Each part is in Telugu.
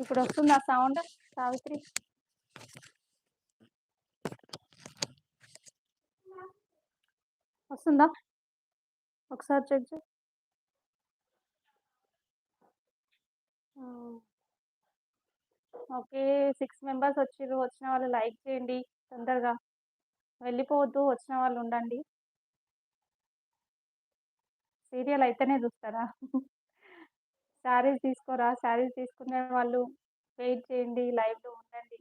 ఇప్పుడు వస్తుందా సౌండ్? సావిత్రి? వస్తుందా? ఒకసారి చెక్ చే ఓకే సిక్స్ మెంబర్స్ వచ్చిర్రు. వచ్చిన వాళ్ళు లైక్ చేయండి. తొందరగా. వెళ్ళిపోవద్దు. వచ్చిన వాళ్ళు ఉండండి. సీరియల్ అయితేనే చూస్తారా? శారీస్ తీసుకోరా? శారీస్ తీసుకునే వాళ్ళు వెయిట్ చేయండి లైవ్లో ఉండండి.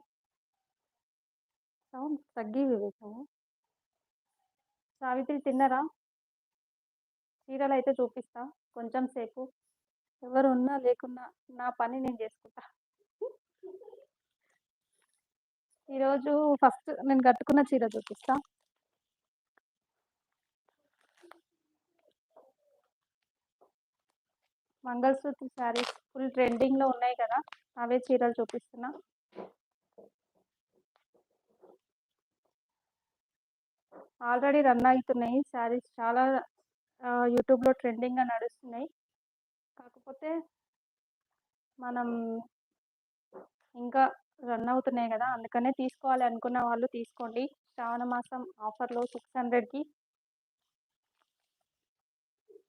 సౌండ్ తగ్గి వివేకము. సావిత్రి తిన్నరా? చీరలు అయితే చూపిస్తా కొంచెం సేపు. ఎవరు ఉన్నా లేకున్నా నా పని నేను చేసుకుంటా. ఈరోజు ఫస్ట్ నేను కట్టుకున్న చీర చూపిస్తా. మంగళసూత్ర శారీస్ ఫుల్ ట్రెండింగ్లో ఉన్నాయి కదా అవే చీరలు చూపిస్తున్నా. ఆల్రెడీ రన్ అవుతున్నాయి శారీస్ చాలా యూట్యూబ్లో ట్రెండింగ్గా నడుస్తున్నాయి. కాకపోతే మనం ఇంకా రన్ అవుతున్నాయి కదా అందుకనే తీసుకోవాలి అనుకున్న వాళ్ళు తీసుకోండి. శ్రావణ మాసం ఆఫర్లో సిక్స్ హండ్రెడ్కి.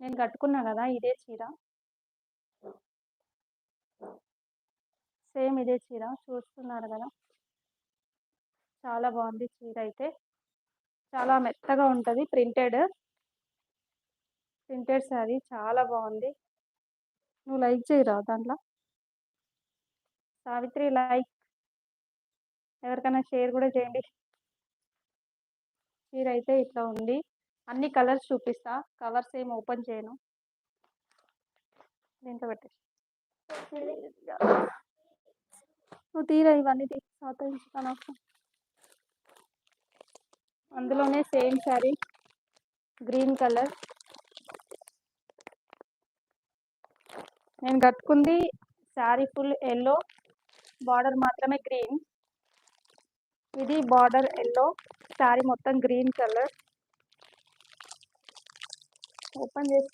నేను కట్టుకున్నా కదా ఇదే చీర. సేమ్ ఇదే చీర చూస్తున్నారు కదా. చాలా బాగుంది చీర అయితే. చాలా మెత్తగా ఉంటుంది ప్రింటెడ్. ప్రింటెడ్ శారీ చాలా బాగుంది. నువ్వు లైక్ చేయరా దాంట్లో? సావిత్రి లైక్. ఎవరికైనా షేర్ కూడా చేయండి. చీర అయితే ఇట్లా ఉంది. అన్ని కలర్స్ చూపిస్తా. కవర్స్ ఏం ఓపెన్ చేయను. దీంట్లో పెట్టేసి నువ్వు తీరా ఇవన్నీ తీసుకోతాను అందులోనే సేమ్ శారీ గ్రీన్ కలర్. నేను కట్టుకుంది శారీ ఫుల్ ఎల్లో బార్డర్ మాత్రమే గ్రీన్. ఇది బార్డర్ ఎల్లో శారీ మొత్తం గ్రీన్ కలర్. ఓపెన్ చేసి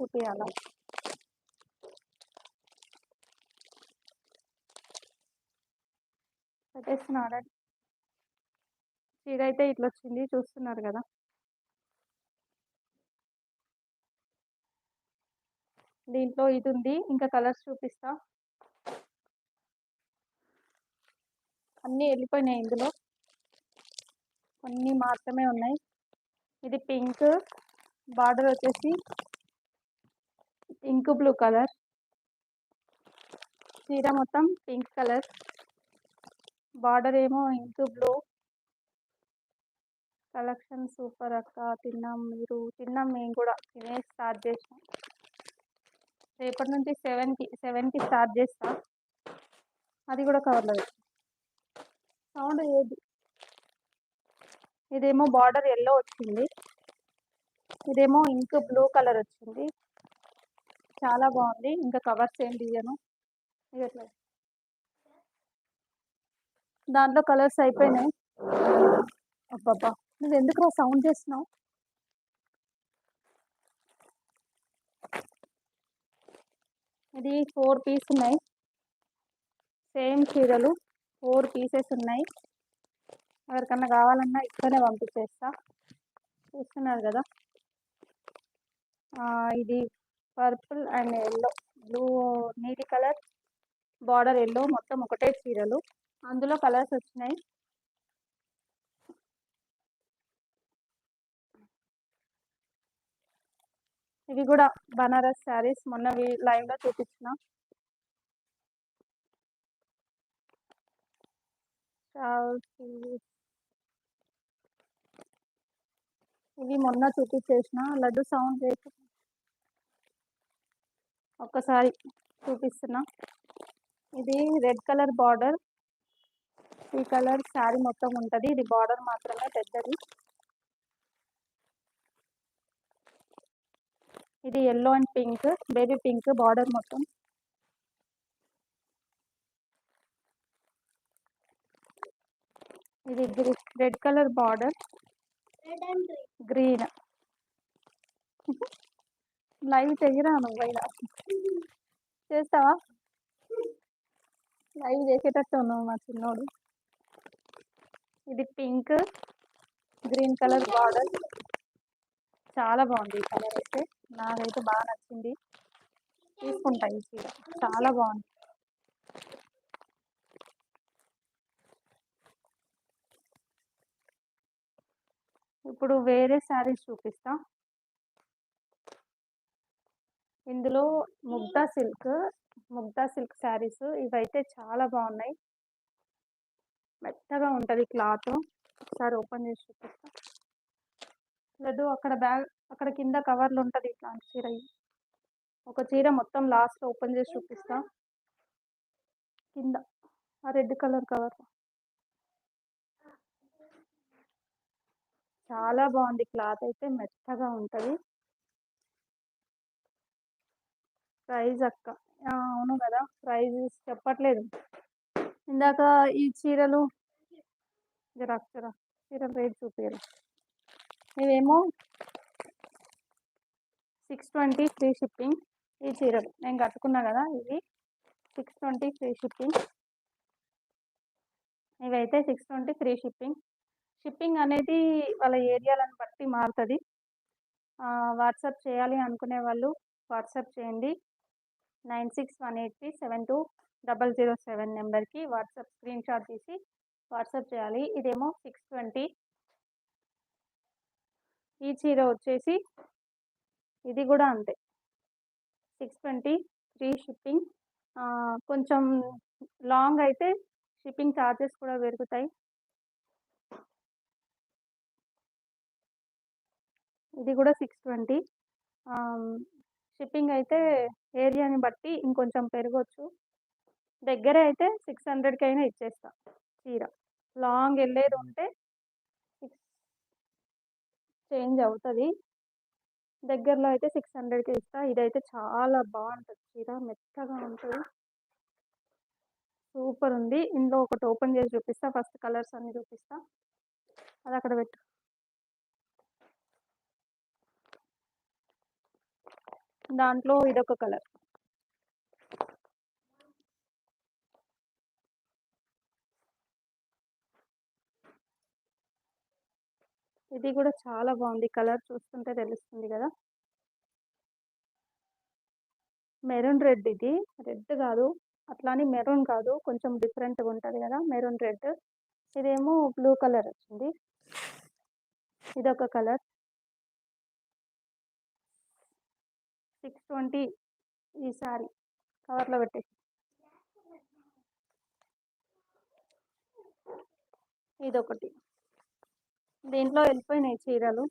పెట్టేస్తున్నాడు చీర అయితే ఇట్లా వచ్చింది చూస్తున్నారు కదా. దీంట్లో ఇది ఉంది ఇంకా కలర్స్ చూపిస్తా. అన్నీ వెళ్ళిపోయినాయి ఇందులో. కొన్ని మాత్రమే ఉన్నాయి. ఇది పింక్. బార్డర్ వచ్చేసి పింక్ బ్లూ కలర్. చీర మొత్తం పింక్ కలర్. బార్డర్ ఏమో ఇంక్ బ్లూ కలెక్షన్ సూపర్ అక్క తిన్నాం మీరు. తిన్నాం మేము కూడా. తినే స్టార్ట్ చేసాం రేపటి నుంచి సెవెన్కి సెవెన్కి స్టార్ట్ చేస్తా. అది కూడా కవర్లో సౌండ్ ఏది? ఇదేమో బార్డర్ ఎల్లో వచ్చింది. ఇదేమో ఇంక్ బ్లూ కలర్ వచ్చింది. చాలా బాగుంది. ఇంకా కవర్స్ ఏం తీయను. ఇట్లా దాంట్లో కలర్స్ అయిపోయినాయి. అబ్బాబ్బా! నువ్వు ఎందుకు సౌండ్ చేస్తున్నావు? ఇది ఫోర్ పీస్ ఉన్నాయి. సేమ్ చీరలు ఫోర్ పీసెస్ ఉన్నాయి. ఎవరికన్నా కావాలన్నా ఇక్కడనే పంపించేస్తా. చూస్తున్నారు కదా? ఇది పర్పుల్ అండ్ ఎల్లో. బ్లూ నీటి కలర్. Border yellow. మొత్తం ఒకటే చీరలు. అందులో కలర్స్ వచ్చినాయి. ఇవి కూడా బనారస్ శారీస్ మొన్న లైవ్లో చూపించిన. ఇవి మొన్న చూపించేసిన. లడ్డు సౌండ్ చేసి ఒక్కసారి చూపిస్తున్నా. ఇది రెడ్ కలర్ బార్డర్. ఈ కలర్ శారీ మొత్తం ఉంటుంది. ఇది బార్డర్ మాత్రమే పెద్దది. ఇది yellow and pink baby pink border మొత్తం. ఇది red colour border. Green. Live చెయ్యరా నువ్వు చేస్తావా? లైవ్ చేసేటట్టు ఉన్నావు మా చిన్నోడు. ఇది పింక్ గ్రీన్ కలర్ బార్డర్. చాలా బాగుంది ఈ కలర్ అయితే. నాకైతే బాగా నచ్చింది. తీసుకుంటా ఈ చీర. చాలా బాగుంది. ఇప్పుడు వేరే శారీస్ చూపిస్తా. ఇందులో ముగ్ధా సిల్క్ ముగ్ధా సిల్క్ శారీస్ ఇవైతే చాలా బాగున్నాయి. మెత్తగా ఉంటుంది క్లాత్. ఒకసారి ఓపెన్ చేసి చూపిస్తా. లేదు అక్కడ బ్యాగ్ అక్కడ కింద కవర్లు ఉంటుంది ఇట్లాంటి చీర. ఒక చీర మొత్తం లాస్ట్ ఓపెన్ చేసి చూపిస్తా. కింద ఆ రెడ్ కలర్ కవర్. చాలా బాగుంది క్లాత్ అయితే మెత్తగా ఉంటుంది. ప్రైజ్ అక్క. అవును కదా ప్రైజ్ చెప్పట్లేదు. ఇందాక ఈ చీరలు జరా జరా చీరల రేట్ చూపించరు ఇవేమో సిక్స్ ట్వంటీ ఫ్రీ షిప్పింగ్ ఈ చీరలు. నేను కట్టుకున్నా కదా ఇవి. సిక్స్ ట్వంటీ ఫ్రీ షిప్పింగ్ ఇవైతే six twenty free shipping shipping అనేది వాళ్ళ ఏరియాలను బట్టి మారుతుంది. వాట్సాప్ చేయాలి అనుకునే వాళ్ళు వాట్సాప్ చేయండి. Nine six one eight three seven two double zero seven నెంబర్కి వాట్సాప్ స్క్రీన్ షాట్ తీసి వాట్సాప్ చేయాలి. ఇదేమో సిక్స్ ట్వంటీ ఈ చీర వచ్చేసి ఇది కూడా అంతే. సిక్స్ ట్వంటీ ఫ్రీ షిప్పింగ్ కొంచెం లాంగ్ అయితే షిప్పింగ్ ఛార్జెస్ కూడా పెరుగుతాయి. ఇది కూడా సిక్స్ ట్వంటీ షిప్పింగ్ అయితే ఏరియాని బట్టి ఇంకొంచెం పెరగవచ్చు దగ్గర అయితే సిక్స్ హండ్రెడ్కి అయినా ఇచ్చేస్తా చీర. లాంగ్ వెళ్ళేది ఉంటే సిక్స్ చేంజ్ అవుతుంది. దగ్గరలో అయితే సిక్స్ హండ్రెడ్కి ఇస్తా. ఇదైతే చాలా బాగుంటుంది చీర. మెత్తగా ఉంటుంది. సూపర్ ఉంది. ఇందులో ఒకటి ఓపెన్ చేసి చూపిస్తా. ఫస్ట్ కలర్స్ అన్ని చూపిస్తా. అది అక్కడ పెట్టు. దాంట్లో ఇదొక కలర్. ఇది కూడా చాలా బాగుంది. కలర్ చూస్తుంటే తెలుస్తుంది కదా. మెరూన్ రెడ్ ఇది. రెడ్ కాదు. అట్లాని మెరూన్ కాదు. కొంచెం డిఫరెంట్గా ఉంటుంది కదా. Maroon red. ఇదేమో బ్లూ కలర్ వచ్చింది. ఇదొక కలర్. సిక్స్ ట్వంటీ ఈ సారీ కవర్లో పెట్టేసి. ఇదొకటి. దీంట్లో వెళ్ళిపోయినాయి చీరలు.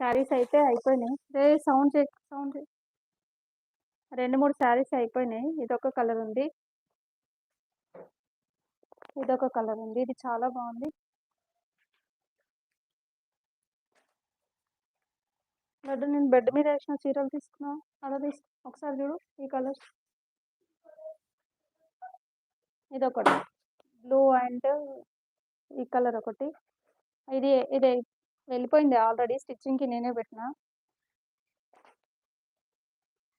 శారీస్ అయితే అయిపోయినాయి. రే సౌండ్ చే సౌండ్ రెండు మూడు శారీస్ అయిపోయినాయి. ఇదొక కలర్ ఉంది. ఇదొక కలర్ ఉంది. ఇది చాలా బాగుంది. బెడ్ నేను బెడ్ మీద వేసిన చీరలు తీసుకున్నా. అలా తీసుకు. ఒకసారి చూడు ఈ కలర్. ఇదొకటి. బ్లూ అండ్ ఈ కలర్ ఒకటి. ఇది ఇది వెళ్ళిపోయింది ఆల్రెడీ స్టిచ్చింగ్కి నేనే పెట్టిన.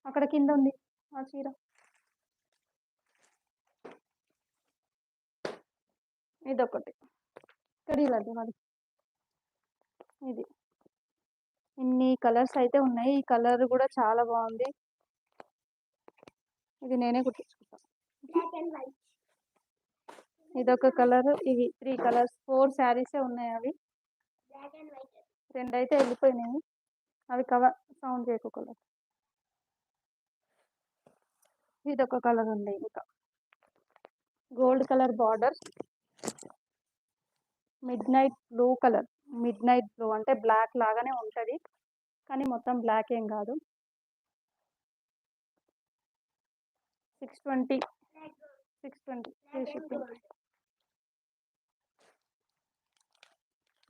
అక్కడ కింద ఉంది ఆ చీర. ఇదొకటి. ఇక్కడ ఇలాంటి మరి. ఇది. ఇన్ని కలర్స్ అయితే ఉన్నాయి. ఈ కలర్ కూడా చాలా బాగుంది. ఇది నేనే కుట్టించుకుంటా. ఇదొక కలర్. ఇవి త్రీ కలర్స్. ఫోర్ శారీసే ఉన్నాయి అవి. రెండు అయితే వెళ్ళిపోయినాయి. అవి కవర్ సౌండ్ చేయకు కలర్ ఇదొక కలర్ ఉంది ఇంకా. Gold colour border. Midnight blue colour. Midnight blue అంటే బ్లాక్ లాగానే ఉంటుంది. కానీ మొత్తం బ్లాక్ ఏం కాదు. Six twenty. Six twenty. Free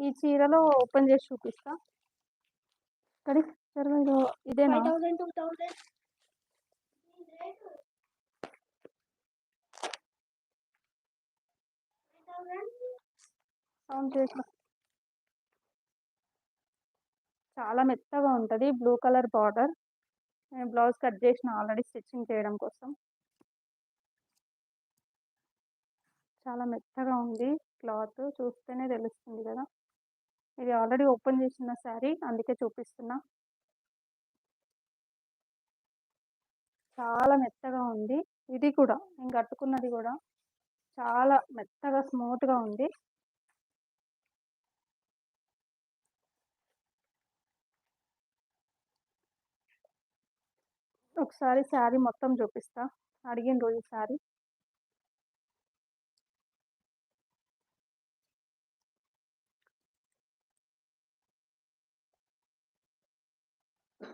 ఈ చీరలో ఓపెన్ చేసి చూపిస్తా. కానీ ఇదేనా? సౌండ్ చేసిన చాలా మెత్తగా ఉంటుంది. Blue colour border. నేను బ్లౌజ్ కట్ చేసిన ఆల్రెడీ స్టిచ్చింగ్ చేయడం కోసం. చాలా మెత్తగా ఉంది క్లాత్. చూస్తేనే తెలుస్తుంది కదా. ఇది ఆల్రెడీ ఓపెన్ చేసిన శారీ అందుకే చూపిస్తున్నా. చాలా మెత్తగా ఉంది. ఇది కూడా నేను కట్టుకున్నది కూడా చాలా మెత్తగా స్మూత్గా ఉంది. ఒకసారి శారీ మొత్తం చూపిస్తా. అడిగిన రోజు శారీ.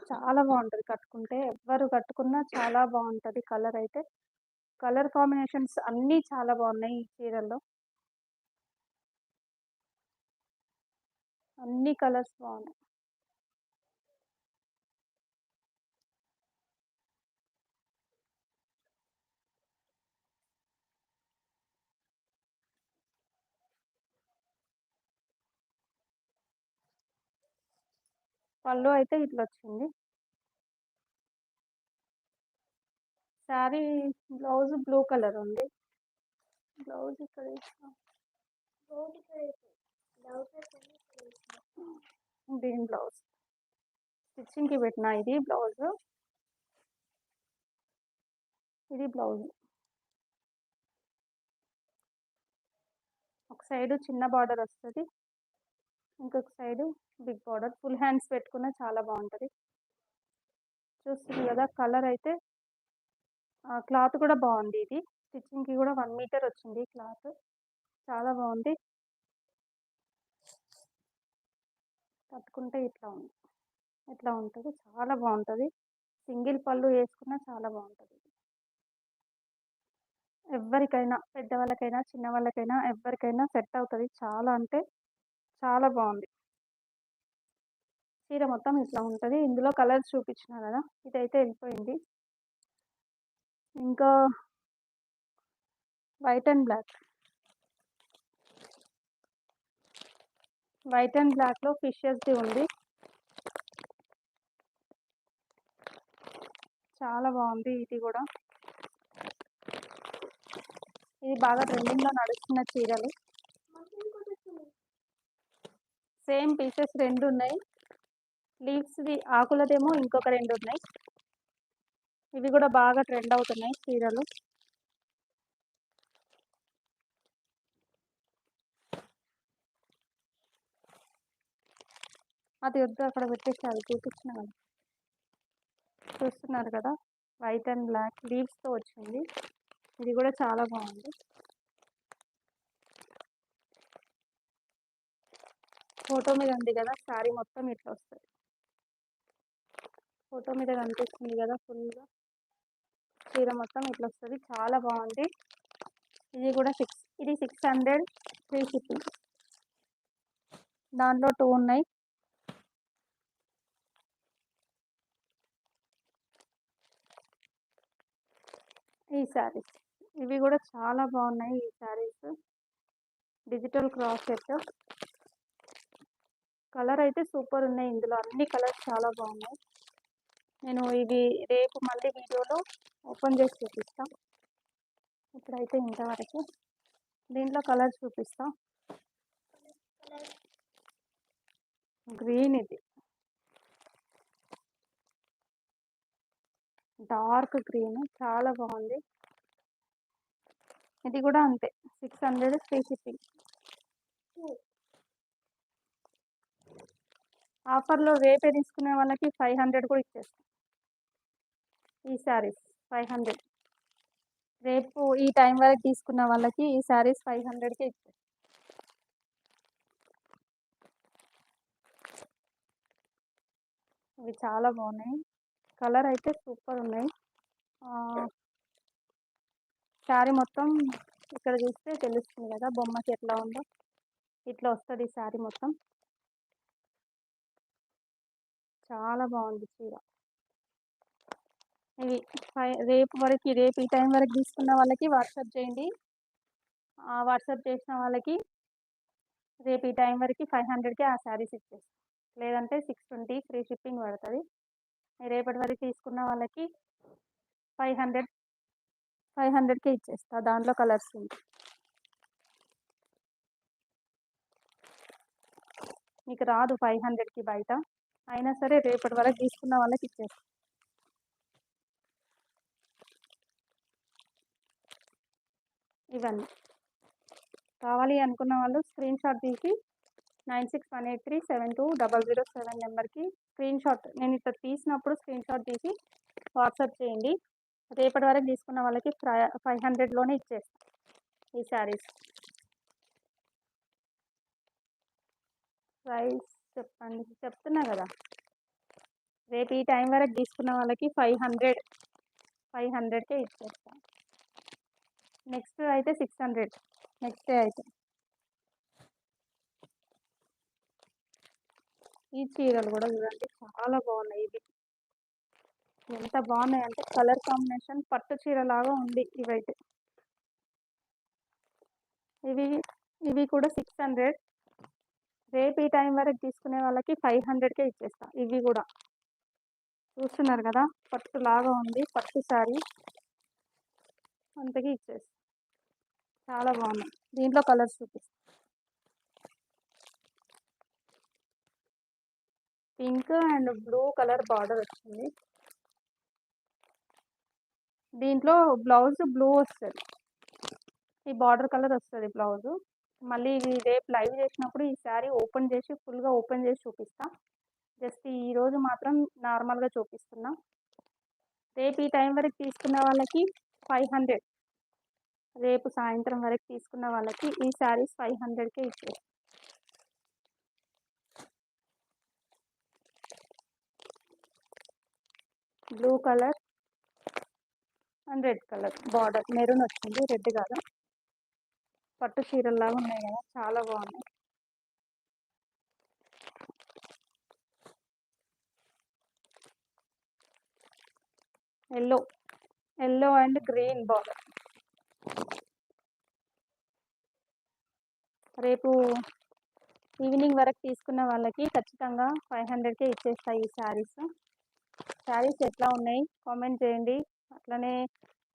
చాలా బాగుంటుంది కట్టుకుంటే ఎవరు కట్టుకున్నా చాలా బాగుంటుంది కలర్ అయితే. కలర్ కాంబినేషన్స్ అన్నీ చాలా బాగున్నాయి ఈ చీరల్లో. అన్ని కలర్స్ బాగున్నాయి పళ్ళు అయితే ఇట్లా వచ్చింది శారీ బ్లౌజ్ బ్లూ కలర్ ఉంది బ్లౌజ్ ఇక్కడ దీని బ్లౌజ్. స్టిచ్చింగ్కి పెట్టిన ఇది బ్లౌజ్. ఇది బ్లౌజ్. ఒక సైడ్ చిన్న బార్డర్ వస్తుంది. ఇంకొక side big border full hands పెట్టుకున్న చాలా బాగుంటుంది. చూస్తుంది కదా కలర్ అయితే క్లాత్ కూడా బాగుంది ఇది. స్టిచ్చింగ్కి కూడా వన్ మీటర్ వచ్చింది క్లాత్. చాలా బాగుంది. కట్టుకుంటే ఇట్లా ఉంది ఇట్లా ఉంటుంది. చాలా బాగుంటుంది. సింగిల్ పళ్ళు వేసుకున్నా చాలా బాగుంటుంది ఎవరికైనా పెద్దవాళ్ళకైనా చిన్నవాళ్ళకైనా ఎవరికైనా సెట్ అవుతుంది. చాలా అంటే చాలా బాగుంది. చీర మొత్తం ఇట్లా ఉంటుంది. ఇందులో కలర్స్ చూపించిన కదా ఇదైతే వెళ్ళిపోయింది. ఇంకా white and black. White and బ్లాక్లో ఫిషెస్ది ఉంది. చాలా బాగుంది ఇది కూడా. ఇది బాగా ట్రెండింగ్లో నడుస్తున్న చీరలు. సేమ్ పీసెస్ రెండు ఉన్నాయి. లీవ్స్ది ఆకులదేమో ఇంకొక రెండు ఉన్నాయి ఇవి కూడా బాగా ట్రెండ్ అవుతున్నాయి చీరలు. అది వద్దు అక్కడ పెట్టేసి చూపించిన కదా చూస్తున్నారు కదా వైట్ అండ్ బ్లాక్ లీవ్స్తో వచ్చింది. ఇది కూడా చాలా బాగుంది. ఫోటో మీద ఉంది కదా శారీ మొత్తం ఇట్లా వస్తుంది. ఫోటో మీద కనిపిస్తుంది కదా ఫుల్గా చీర మొత్తం ఇట్లా వస్తుంది. చాలా బాగుంది. ఇది కూడా సిక్స్ ఇది సిక్స్ హండ్రెడ్ త్రీ షిప్పింగ్ దాంట్లో టూ ఉన్నాయి. ఈ శారీస్ ఇవి కూడా చాలా బాగున్నాయి ఈ saris. Digital cross set. Colour అయితే సూపర్ ఉన్నాయి. ఇందులో అన్ని కలర్స్ చాలా బాగున్నాయి. నేను ఇది రేపు మళ్ళీ వీడియోలో ఓపెన్ చేసి చూపిస్తా. ఇప్పుడైతే ఇంతవరకు దీంట్లో కలర్స్ చూపిస్తా. గ్రీన్ ఇది. డార్క్ గ్రీన్ చాలా బాగుంది. ఇది కూడా అంతే. సిక్స్ హండ్రెడ్ ఫ్రీ షిప్పింగ్ ఆఫర్లో రేపే తీసుకునే వాళ్ళకి ఫైవ్ హండ్రెడ్ కూడా ఇచ్చేస్తాం. ఈ శారీస్ ఫైవ్ హండ్రెడ్. రేపు ఈ టైం వరకు తీసుకున్న వాళ్ళకి ఈ శారీస్ ఫైవ్ హండ్రెడ్కే ఇచ్చేస్తాం. ఇవి చాలా బాగున్నాయి. కలర్ అయితే సూపర్ ఉన్నాయి. శారీ మొత్తం ఇక్కడ చూస్తే తెలుస్తుంది కదా బొమ్మకి ఎట్లా ఉందో. ఇట్లా వస్తుంది శారీ మొత్తం. చాలా బాగుంది చీర. ఇది రేపు వరకు రేపు ఈ టైం వరకు తీసుకున్న వాళ్ళకి వాట్సాప్ చేయండి. వాట్సాప్ చేసిన వాళ్ళకి రేపు ఈ టైం వరకు ఫైవ్ హండ్రెడ్కి ఆ శారీస్ ఇచ్చేస్తాం. లేదంటే సిక్స్ ట్వంటీ ఫ్రీ షిప్పింగ్ పడుతుంది. రేపటి వరకు తీసుకున్న వాళ్ళకి ఫైవ్ హండ్రెడ్ ఫైవ్ హండ్రెడ్కే ఇచ్చేస్తా. దాంట్లో కలర్స్ మీకు రాదు ఫైవ్ హండ్రెడ్కి బయట. అయినా సరే రేపటి వరకు తీసుకున్న వాళ్ళకి ఇచ్చేస్తా. ఇవన్నీ. కావాలి అనుకున్న వాళ్ళు స్క్రీన్ షాట్ తీసి nine six one eight three seven two double zero seven నెంబర్కి స్క్రీన్ షాట్ నేను ఇట్లా తీసినప్పుడు స్క్రీన్ షాట్ తీసి వాట్సాప్ చేయండి. రేపటి వరకు తీసుకున్న వాళ్ళకి ఫైవ్ హండ్రెడ్లోనే ఇచ్చేస్తాను ఈ శారీస్. ప్రైస్ చెప్పండి. చెప్తున్నా కదా. రేపు ఈ టైం వరకు తీసుకున్న వాళ్ళకి ఫైవ్ హండ్రెడ్ ఫైవ్ హండ్రెడ్కే ఇచ్చేస్తాను నెక్స్ట్ అయితే సిక్స్ హండ్రెడ్. నెక్స్ట్ డే అయితే. ఈ చీరలు కూడా చూడండి చాలా బాగున్నాయి ఇవి. ఎంత బాగున్నాయి అంటే కలర్ కాంబినేషన్ పట్టు చీర లాగా ఉంది ఇవైతే. ఇవి ఇవి కూడా సిక్స్ హండ్రెడ్. రేపు ఈ టైం వరకు తీసుకునే వాళ్ళకి ఫైవ్ హండ్రెడ్కే ఇచ్చేస్తా ఇవి కూడా. చూస్తున్నారు కదా పట్టు లాగా ఉంది పట్టు శారీ అంతకి ఇచ్చేస్తా. చాలా బాగున్నాయి. దీంట్లో కలర్స్ చూపిస్తా. Pink and blue colour border వచ్చింది. దీంట్లో బ్లౌజ్ బ్లూ వస్తుంది. ఈ బార్డర్ కలర్ వస్తుంది బ్లౌజు. మళ్ళీ రేపు లైవ్ చేసినప్పుడు ఈ శారీ ఓపెన్ చేసి ఫుల్గా ఓపెన్ చేసి చూపిస్తా. జస్ట్ ఈరోజు మాత్రం నార్మల్గా చూపిస్తున్నా. రేపు ఈ టైం వరకు తీసుకున్న వాళ్ళకి ఫైవ్ హండ్రెడ్. రేపు సాయంత్రం వరకు తీసుకున్న వాళ్ళకి ఈ శారీస్ ఫైవ్ హండ్రెడ్కే ఇచ్చే blue colour and red colour. Border maroon వచ్చింది రెడ్ కాదు? పట్టు చీరల్లాగా ఉన్నాయి కదా చాలా బాగున్నాయి. Yellow yellow and green border. రేపు ఈవినింగ్ వరకు తీసుకున్న వాళ్ళకి ఖచ్చితంగా ఫైవ్ హండ్రెడ్కే ఇచ్చేస్తాయి ఈ శారీస్. శారీస్ ఎట్లా ఉన్నాయి కామెంట్ చేయండి. అట్లనే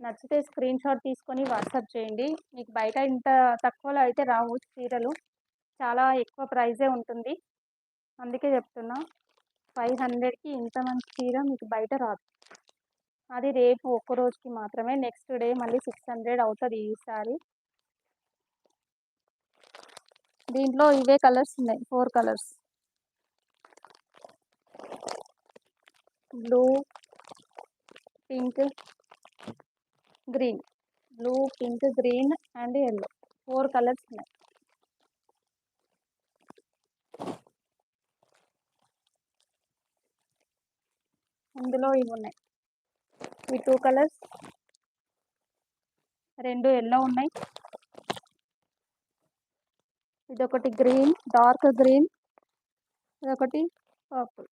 నచ్చితే స్క్రీన్ షాట్ తీసుకొని వాట్సాప్ చేయండి. మీకు బయట ఇంత తక్కువలో అయితే రావు చీరలు. చాలా ఎక్కువ ప్రైజే ఉంటుంది. అందుకే చెప్తున్నా. ఫైవ్ హండ్రెడ్కి ఇంత మంచి చీర మీకు బయట రాదు. అది రేపు ఒక్క రోజుకి మాత్రమే. నెక్స్ట్ డే మళ్ళీ సిక్స్ హండ్రెడ్ అవుతుంది ఈసారి దీంట్లో ఇవే కలర్స్ ఉన్నాయి. Four colours blue pink green. Blue pink green and yellow four colours ఉన్నాయి. ఇందులో ఇవి ఉన్నాయి. ఈ టూ కలర్స్. రెండు ఎల్లో ఉన్నాయి. ఇదొకటి గ్రీన్ డార్క్ గ్రీన్. ఇదొకటి పర్పుల్.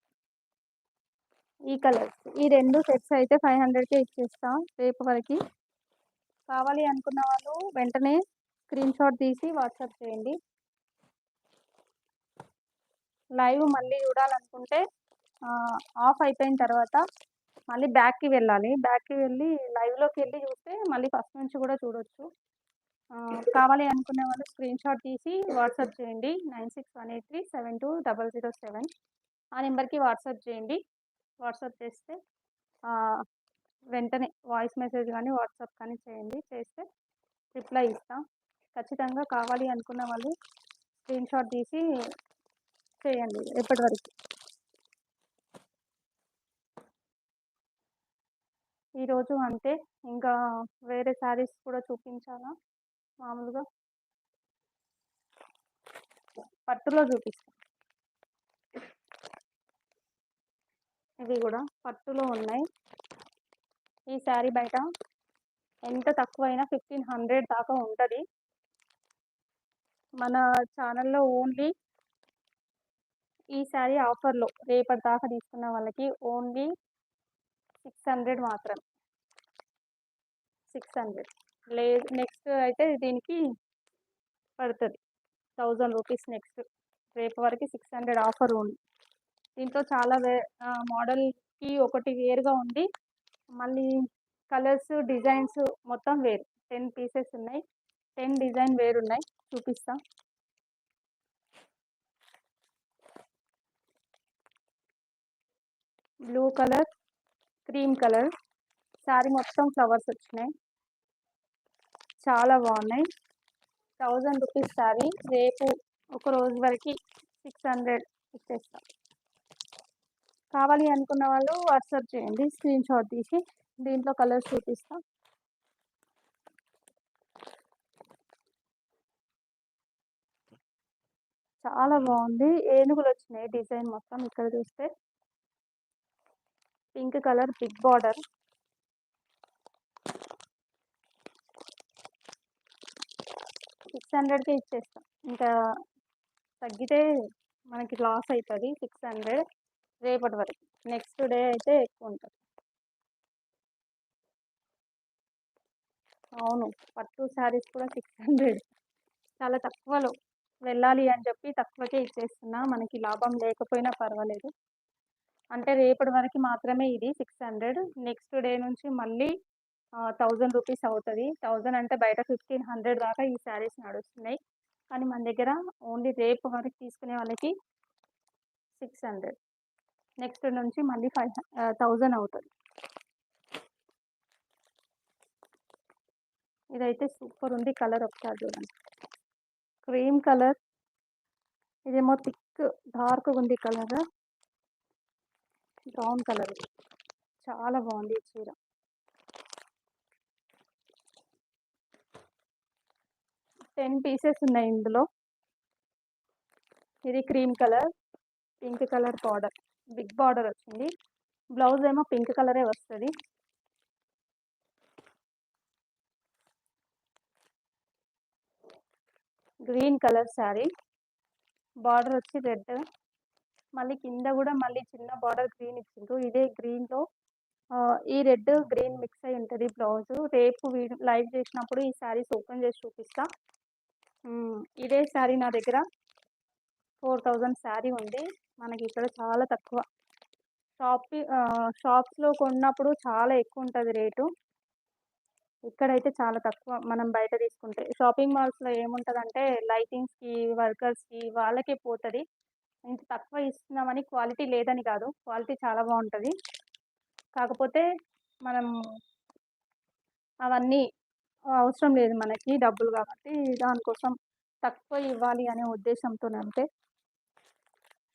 ఈ కలర్స్. ఈ రెండు సెట్స్ అయితే ఫైవ్ హండ్రెడ్కే ఇచ్చేస్తాం. రేపు వరకు కావాలి అనుకున్న వాళ్ళు వెంటనే స్క్రీన్ షాట్ తీసి వాట్సాప్ చేయండి. లైవ్ మళ్ళీ చూడాలనుకుంటే ఆఫ్ అయిపోయిన తర్వాత మళ్ళీ బ్యాక్కి వెళ్ళాలి. బ్యాక్కి వెళ్ళి లైవ్లోకి వెళ్ళి చూస్తే మళ్ళీ ఫస్ట్ నుంచి కూడా చూడొచ్చు. కావాలి అనుకునే వాళ్ళు స్క్రీన్ షాట్ తీసి వాట్సాప్ చేయండి. Nine six one eight three seven two double zero seven ఆ నెంబర్కి వాట్సాప్ చేయండి. వాట్సాప్ చేస్తే వెంటనే వాయిస్ మెసేజ్ కానీ వాట్సాప్ కానీ చేయండి. చేస్తే రిప్లై ఇస్తాం. ఖచ్చితంగా కావాలి అనుకున్న వాళ్ళు స్క్రీన్ షాట్ తీసి చేయండి ఎప్పటి వరకు. ఈరోజు అంతే. ఇంకా వేరే శారీస్ కూడా చూపించాలా? మామూలుగా. పట్టులో చూపిస్తాం. ఇవి కూడా పట్టులో ఉన్నాయి. ఈ శారీ బయట ఎంత తక్కువైనా ఫిఫ్టీన్ హండ్రెడ్ దాకా ఉంటుంది. మన ఛానల్లో ఓన్లీ ఈ శారీ ఆఫర్లో రేపటి దాకా తీసుకున్న వాళ్ళకి ఓన్లీ సిక్స్ హండ్రెడ్ మాత్రం సిక్స్ హండ్రెడ్. లేదు నెక్స్ట్ అయితే దీనికి పడుతుంది. Thousand rupees next. రేపు వరకు సిక్స్ హండ్రెడ్ ఆఫర్ ఉంది. దీంట్లో చాలా వే మోడల్కి ఒకటి వేరుగా ఉంది. మళ్ళీ కలర్స్ డిజైన్స్ మొత్తం వేరు. టెన్ పీసెస్ ఉన్నాయి. టెన్ డిజైన్ వేరున్నాయి. చూపిస్తా. Blue colour cream colour. Sari మొత్తం ఫ్లవర్స్ వచ్చినాయి. చాలా బాగున్నాయి. థౌజండ్ రూపీస్ శారీ రేపు ఒక రోజు వరకు సిక్స్ హండ్రెడ్ ఇచ్చేస్తాం. కావాలి అనుకున్న వాళ్ళు వాట్సాప్ చేయండి స్క్రీన్ షాట్ తీసి దీంట్లో కలర్స్ చూపిస్తాం. చాలా బాగుంది. ఏనుగులు వచ్చినాయి డిజైన్ మొత్తం ఇక్కడ చూస్తే. Pink colour big border. Six హండ్రెడ్కే ఇచ్చేస్తాం. ఇంకా తగ్గితే మనకి లాస్ అవుతుంది సిక్స్ హండ్రెడ్. రేపటి వరకు. నెక్స్ట్ డే అయితే ఎక్కువ ఉంటుంది. అవును. పట్టు శారీస్ కూడా సిక్స్ హండ్రెడ్. చాలా తక్కువలో. వెళ్ళాలి అని చెప్పి తక్కువకే ఇచ్చేస్తున్నా. మనకి లాభం లేకపోయినా పర్వాలేదు. అంటే రేపటి వరకు మాత్రమే ఇది సిక్స్ హండ్రెడ్. నెక్స్ట్ డే నుంచి మళ్ళీ థౌజండ్ రూపీస్ అవుతుంది. థౌజండ్ అంటే బయట ఫిఫ్టీన్ హండ్రెడ్ దాకా ఈ శారీస్ నడుస్తున్నాయి. కానీ మన దగ్గర ఓన్లీ రేపు వరకు తీసుకునే వాళ్ళకి సిక్స్ హండ్రెడ్. నెక్స్ట్ నుంచి మళ్ళీ ఫైవ్ థౌజండ్ అవుతుంది. ఇదైతే సూపర్ ఉంది కలర్ ఒకసారి చూడండి. Cream colour. ఇదేమో థిక్ డార్క్ ఉంది కలర్. Brown colour. చాలా బాగుంది ఈ చీర. టెన్ పీసెస్ ఉన్నాయి ఇందులో. ఇది cream colour. Pink colour border. Big border వచ్చింది. బ్లౌజ్ ఏమో పింక్ కలరే వస్తుంది. Green colour sari. బార్డర్ వచ్చి రెడ్. మళ్ళీ కింద కూడా మళ్ళీ చిన్న బార్డర్ గ్రీన్ ఇచ్చిండ్రు. ఇదే గ్రీన్లో ఈ రెడ్ గ్రీన్ మిక్స్ అయి ఉంటుంది బ్లౌజ్. రేపు వీడియో లైవ్ చేసినప్పుడు ఈ శారీస్ ఓపెన్ చేసి చూపిస్తా. ఇదే శారీ నా దగ్గర. ఫోర్ థౌజండ్ శారీ ఉంది. మనకి ఇక్కడ చాలా తక్కువ. షాప్ షాప్స్లో కొన్నప్పుడు చాలా ఎక్కువ ఉంటుంది రేటు. ఇక్కడైతే చాలా తక్కువ మనం బయట తీసుకుంటే. షాపింగ్ మాల్స్లో ఏముంటుందంటే లైటింగ్స్కి వర్కర్స్కి వాళ్ళకే పోతుంది. ఇంత తక్కువ ఇస్తున్నామని క్వాలిటీ లేదని కాదు. క్వాలిటీ చాలా బాగుంటుంది కాకపోతే మనం అవన్నీ అవసరం లేదు మనకి డబ్బులు కాబట్టి దానికోసం తక్కువ ఇవ్వాలి అనే ఉద్దేశంతో అంటే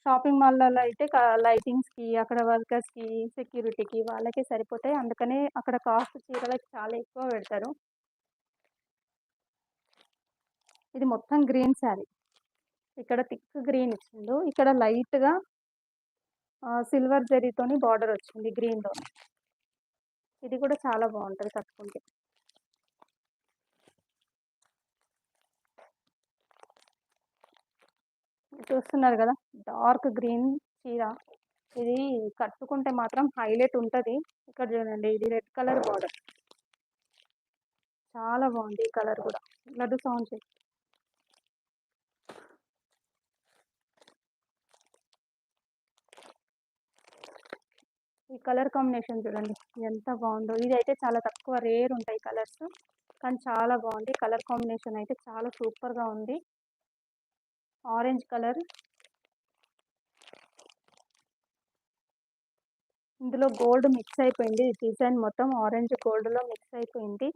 షాపింగ్ మాల్లలో అయితే లైటింగ్స్కి అక్కడ వర్కర్స్కి సెక్యూరిటీకి వాళ్ళకే సరిపోతాయి. అందుకనే అక్కడ కాస్ట్ చీరలకు చాలా ఎక్కువ పెడతారు. ఇది మొత్తం గ్రీన్ శారీ. ఇక్కడ థిక్ గ్రీన్ ఇచ్చిండు. ఇక్కడ లైట్గా సిల్వర్ జరీతోని బార్డర్ వచ్చింది గ్రీన్లో ఇది కూడా చాలా బాగుంటుంది కట్టుకుంటే. చూస్తున్నారు కదా! డార్క్ గ్రీన్ చీర. ఇది కట్టుకుంటే మాత్రం హైలైట్ ఉంటుంది. ఇక్కడ చూడండి ఇది రెడ్ కలర్ బార్డర్. చాలా బాగుంది ఈ కలర్ కూడా. లడ్డు సౌండ్ చేసి ఈ కలర్ కాంబినేషన్ చూడండి ఎంత బాగుందో. ఇది అయితే చాలా తక్కువ రేర్ ఉంటాయి కలర్స్ కానీ చాలా బాగుంది. కలర్ కాంబినేషన్ అయితే చాలా సూపర్గా ఉంది. Orange colour. ఇందులో గోల్డ్ మిక్స్ అయిపోయింది. డిజైన్ మొత్తం ఆరెంజ్ గోల్డ్లో మిక్స్ అయిపోయింది.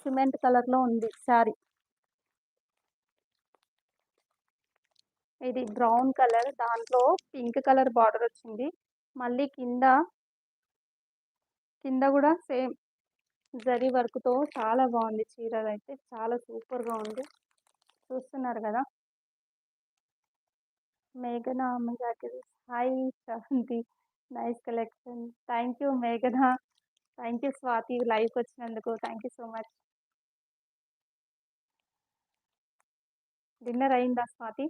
సిమెంట్ కలర్లో ఉంది శారీ. ఇది బ్రౌన్ కలర్. దాంట్లో పింక్ కలర్ బార్డర్ వచ్చింది. మళ్ళీ కింద కింద కూడా సేమ్ జరీ వర్క్తో చాలా బాగుంది. చీర అయితే చాలా సూపర్గా ఉంది. చూస్తున్నారు కదా! మేఘనా miracle hi Shanti. Nice collection. Thank you మేఘన. థ్యాంక్ యూ స్వాతి లైవ్కి వచ్చినందుకు. Thank you so much. Dinner అయిందా స్వాతి?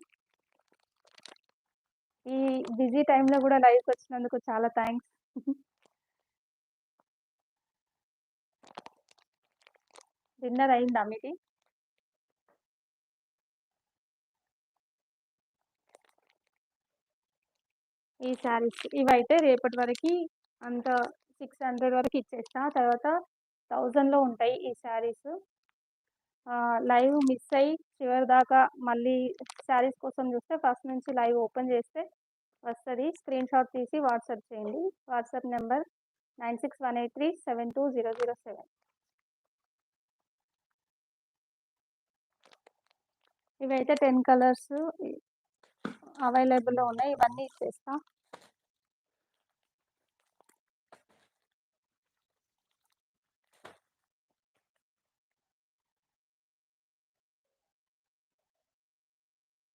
ఈ బిజీ టైంలో కూడా లైవ్కి వచ్చినందుకు చాలా థ్యాంక్స్. డిన్నర్ అయిందా మీది? ఈ శారీస్ ఇవైతే రేపటి వరకు అంత సిక్స్ హండ్రెడ్ వరకు ఇచ్చేస్తా. తర్వాత థౌజండ్లో ఉంటాయి ఈ శారీస్. లైవ్ మిస్ అయ్యి చివరి దాకా మళ్ళీ శారీస్ కోసం చూస్తే ఫస్ట్ నుంచి లైవ్ ఓపెన్ చేస్తే వస్తుంది. స్క్రీన్ షాట్ తీసి వాట్సాప్ చేయండి. WhatsApp number nine six one eight three seven two zero zero seven. ఇవైతే టెన్ కలర్స్ అవైలబుల్లో ఉన్నాయి. ఇవన్నీ ఇచ్చేస్తా.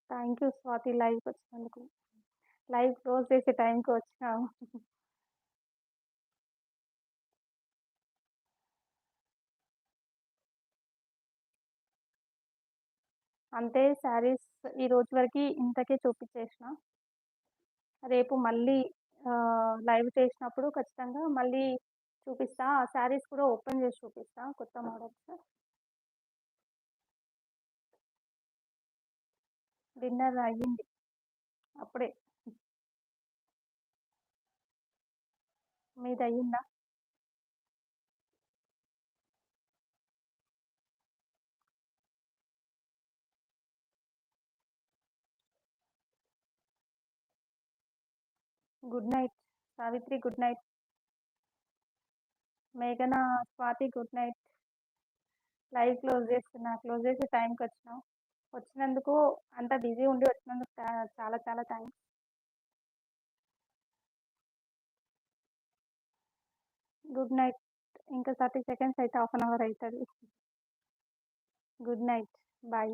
థ్యాంక్ యూ స్వాతి లైవ్కి వచ్చినందుకు. లైవ్ క్లోజ్ చేసే టైంకి వచ్చినాము. అంతే శారీస్ ఈ రోజు వరకు ఇంతకే చూపించేసిన రేపు మళ్ళీ లైవ్ చేసినప్పుడు ఖచ్చితంగా మళ్ళీ చూపిస్తా. ఆ శారీస్ కూడా ఓపెన్ చేసి చూపిస్తా కొత్త మోడల్స్. డిన్నర్ అయ్యింది. అప్పుడే. మీది అయ్యిందా good night. Savitri good night. మేఘన Swathi good night. Live close చేస్తున్నా. క్లోజ్ చేసి టైంకి వచ్చినాం. వచ్చినందుకు అంత బిజీ ఉండి వచ్చినందుకు చాలా చాలా థ్యాంక్స్ గుడ్ నైట్. ఇంకా థర్టీ సెకండ్స్ అయితే హాఫ్ అన్ అవర్ అవుతుంది గుడ్ నైట్. బాయ్.